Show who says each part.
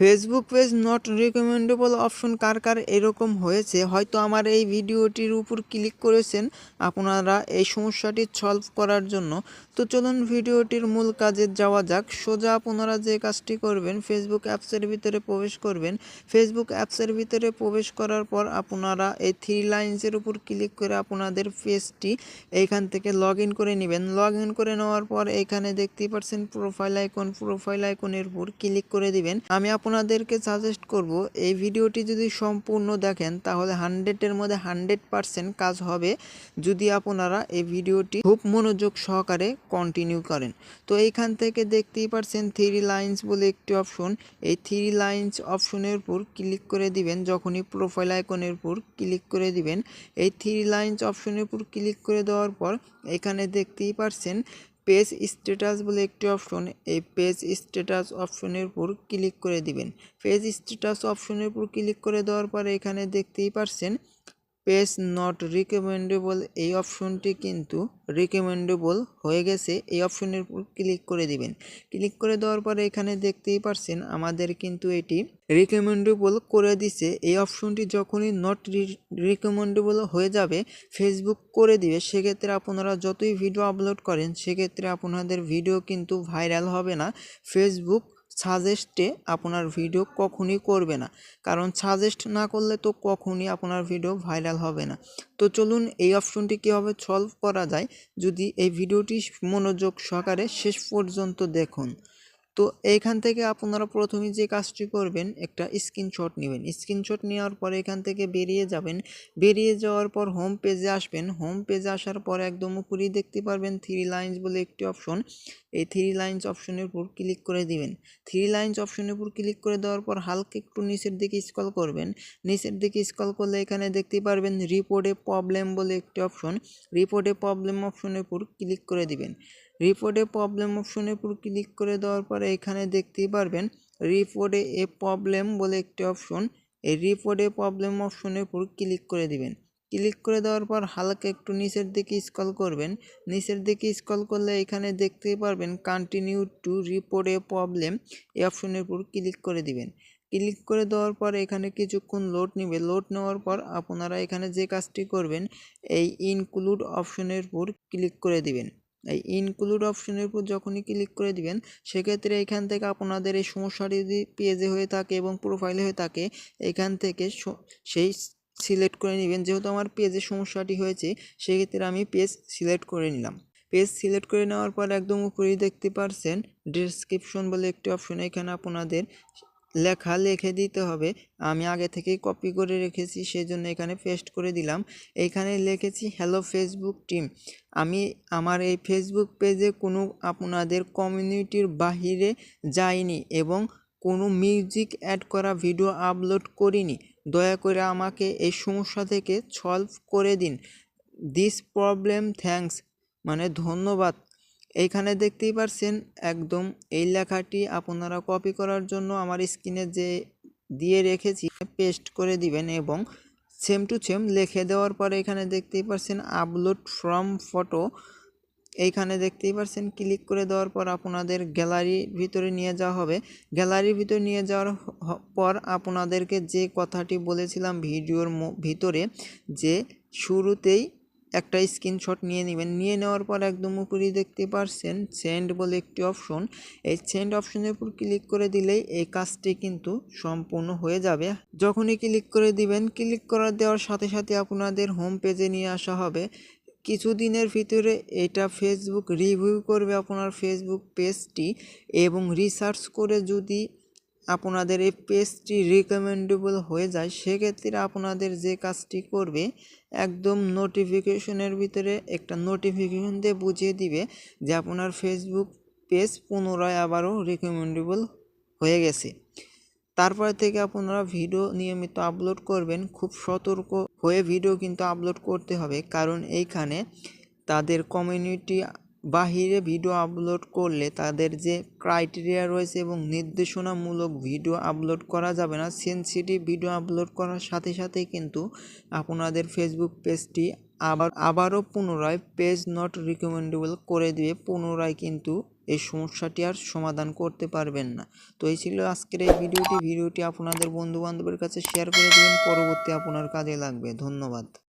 Speaker 1: Facebook page not recommendable option কার কার এরকম হয়েছে? হয়তো আমার এই ভিডিওটির উপর ক্লিক করেছেন। আপনারা এই সমস্যাটি সলভ করার জন্য। তো চলুন ভিডিওটির মূল কাজে যাওয়া যাক। সোজা আপনারা যে কাজটি করবেন ফেসবুক অ্যাপসের ভিতরে প্রবেশ করবেন। ফেসবুক অ্যাপসের ভিতরে প্রবেশ করার পর আপনারা এই থ্রি লাইন্সের উপর ক্লিক করে আপনাদের পেজটি এইখান থেকে লগ ইন করে নেবেন। লগ ইন করে নেওয়ার পর এখানে দেখতেই পাচ্ছেন প্রোফাইল আইকন প্রোফাইল আইকনের উপর ক্লিক করে দিবেন। আমি আপনাদেরকে সাজেস্ট করব, এই ভিডিওটি যদি সম্পূর্ণ দেখেন, তাহলে হান্ড্রেডের মধ্যে হান্ড্রেড পারসেন্ট কাজ হবে যদি আপনারা এই ভিডিওটি খুব মনোযোগ সহকারে কন্টিনিউ করেন। তো এইখান থেকে দেখতেই পারছেন থ্রি লাইন্স বলে একটি অপশন এই থ্রি লাইন্স অপশনের উপর ক্লিক করে দিবেন, যখনই প্রোফাইল আইকনের উপর ক্লিক করে দিবেন, এই থ্রি লাইন্স অপশনের উপর ক্লিক করে দেওয়ার পর, এখানে দেখতেই পাচ্ছেন পেজ স্ট্যাটাস বলে একটি অপশন এই পেজ স্ট্যাটাস অপশনের উপর ক্লিক করে দিবেন। পেজ স্ট্যাটাস অপশনের উপর ক্লিক করে দেওয়ার পরে এখানে দেখতেই পাচ্ছেন পেজ নট রিকমেন্ডেবল এই অপশনটি কিন্তু রিকমেন্ডেবল হয়ে গেছে। এই অপশনের উপর ক্লিক করে দিবেন। ক্লিক করে দেওয়ার পরে এখানে দেখতেই পারছেন, আমাদের কিন্তু এটি রিকমেন্ডেবল করে দিছে। এই অপশনটি যখনই নট রিকমেন্ডেবল হয়ে যাবে ফেসবুক করে দিবে। সেক্ষেত্রে আপনারা যতই ভিডিও আপলোড করেন, সেক্ষেত্রে আপনাদের ভিডিও কিন্তু ভাইরাল হবে না। ফেসবুক সাজেস্টে আপনার ভিডিও কখনই করবে না। কারণ সাজেস্ট না করলে তো কখনই আপনার ভিডিও ভাইরাল হবে না। তো চলুন এই অপশনটি কীভাবে সলভ করা যায়, যদি এই ভিডিওটি মনোযোগ সহকারে শেষ পর্যন্ত দেখুন। তো এইখান থেকে আপনারা প্রথমে যে কাজটি করবেন, একটা স্ক্রিনশট নেবেন। স্ক্রিনশট নেওয়ার পর এখান থেকে বেরিয়ে যাবেন। বেরিয়ে যাওয়ার পর হোম পেজে আসবেন। হোম পেজে আসার পর একদম উপরেই দেখতে পারবেন থ্রি লাইন্স বলে একটি অপশন এই থ্রি লাইন্স অপশনের উপর ক্লিক করে দিবেন। থ্রি লাইন্স অপশনের উপর ক্লিক করে দেওয়ার পর হালকা একটু নিচের দিকে স্কল করবেন। নিচের দিকে স্কল করলে এখানে দেখতে পারবেন রিপোর্টে প্রবলেম বলে একটি অপশন রিপোর্টে প্রবলেম অপশনের উপর ক্লিক করে দিবেন। রিপোর্টে প্রবলেম অপশনের উপর ক্লিক করে দেওয়ার পরে এখানে দেখতেই পারবেন রিপোর্টে এ প্রবলেম বলে একটি অপশন এই রিপোর্টে প্রবলেম অপশনের উপর ক্লিক করে দিবেন। ক্লিক করে দেওয়ার পর হালকা একটু নিচের দিকে স্কল করবেন। নিচের দিকে স্কল করলে এখানে দেখতেই পারবেন continue to report a problem এই অপশনের উপর ক্লিক করে দিবেন। ক্লিক করে দেওয়ার পর এখানে কিছুক্ষণ লোড নেবে। লোড নেওয়ার পর আপনারা এখানে যে কাজটি করবেন, এই ইনক্লুড অপশনের উপর ক্লিক করে দিবেন। এই ইনক্লুড অপশনের উপর যখনই ক্লিক করে দিবেন, সেক্ষেত্রে এখান থেকে আপনাদের এই সমস্যাটি যদি পেজে হয়ে থাকে এবং প্রোফাইলে হয়ে থাকে, এখান থেকে সেই সিলেক্ট করে নেবেন। যেহেতু আমার পেজে সমস্যাটি হয়েছে, সেক্ষেত্রে আমি পেজ সিলেক্ট করে নিলাম। পেজ সিলেক্ট করে নেওয়ার পর একদম উপরেই দেখতে পারছেন ডিসক্রিপশন বলে একটি অপশন এখানে আপনাদের লেখা লিখে দিতে হবে। আমি আগে থেকেই কপি করে রেখেছি সেই জন্য এখানে পেস্ট করে দিলাম। এখানে লিখেছি হ্যালো ফেসবুক টিম আমি আমার এই ফেসবুক পেজে কোনো আপনাদের কমিউনিটির বাহিরে যাইনি এবং কোনো মিউজিক অ্যাড করা ভিডিও আপলোড করিনি। দয়া করে আমাকে এই সমস্যা থেকে সলভ করে দিন। This problem, thanks. মানে ধন্যবাদ। এইখানে দেখতেই পারছেন, একদম এই লেখাটি আপনারা কপি করার জন্য আমার স্ক্রিনে যে দিয়ে রেখেছি, পেস্ট করে দিবেন এবং সেম টু সেম লিখে দেওয়ার পরে এখানে দেখতেই পারছেন, আপলোড ফ্রম ফটো। এইখানে দেখতেই পারছেন, ক্লিক করে দেওয়ার পর আপনাদের গ্যালারির ভিতরে নিয়ে যাওয়া হবে। গ্যালারির ভিতরে নিয়ে যাওয়ার পর আপনাদেরকে যে কথাটি বলেছিলাম ভিডিওর ভিতরে, যে শুরুতেই একটা স্ক্রিনশট নিয়ে নেবেন। নিয়ে নেওয়ার পর একদম উপরেই দেখতে পারছেন সেন্ড বলে একটি অপশন এই সেন্ড অপশনের উপর ক্লিক করে দিলেই এই কাজটি কিন্তু সম্পূর্ণ হয়ে যাবে। যখনই ক্লিক করে দিবেন, ক্লিক করার দেওয়ার সাথে সাথে আপনাদের হোম পেজে নিয়ে আসা হবে। কিছুদিনের ভিতরে এটা ফেসবুক রিভিউ করবে আপনার ফেসবুক পেজটি এবং রিসার্চ করে যদি আপনাদের এই পেজটি রিকমেন্ডেবল হয়ে যায়, সেক্ষেত্রে আপনাদের যে কাজটি করবে, একদম নোটিফিকেশনের ভিতরে একটা নোটিফিকেশন দিয়ে বুঝিয়ে দিবে যে আপনার ফেসবুক পেজ পুনরায় আবারও রিকমেন্ডেবল হয়ে গেছে। তারপরে থেকে আপনারা ভিডিও নিয়মিত আপলোড করবেন। খুব সতর্ক হয়ে ভিডিও কিন্তু আপলোড করতে হবে। কারণ এইখানে তাদের কমিউনিটি বাহিরে ভিডিও আপলোড করলে তাদের যে ক্রাইটেরিয়া রয়েছে এবং নির্দেশনামূলক ভিডিও আপলোড করা যাবে না সেন্সিটিভ ভিডিও আপলোড করার সাথে সাথে কিন্তু আপনাদের ফেসবুক পেজটি আবার, আবারও পুনরায় পেজ নট রিকমেন্ডেবল করে দিয়ে পুনরায় কিন্তু এই সমস্যাটি আর সমাধান করতে পারবেন না। তো এই ছিল আজকের এই ভিডিওটি। ভিডিওটি আপনাদের বন্ধুবান্ধবের কাছে শেয়ার করে দেবেন। পরবর্তী আপনার কাজে লাগবে। ধন্যবাদ।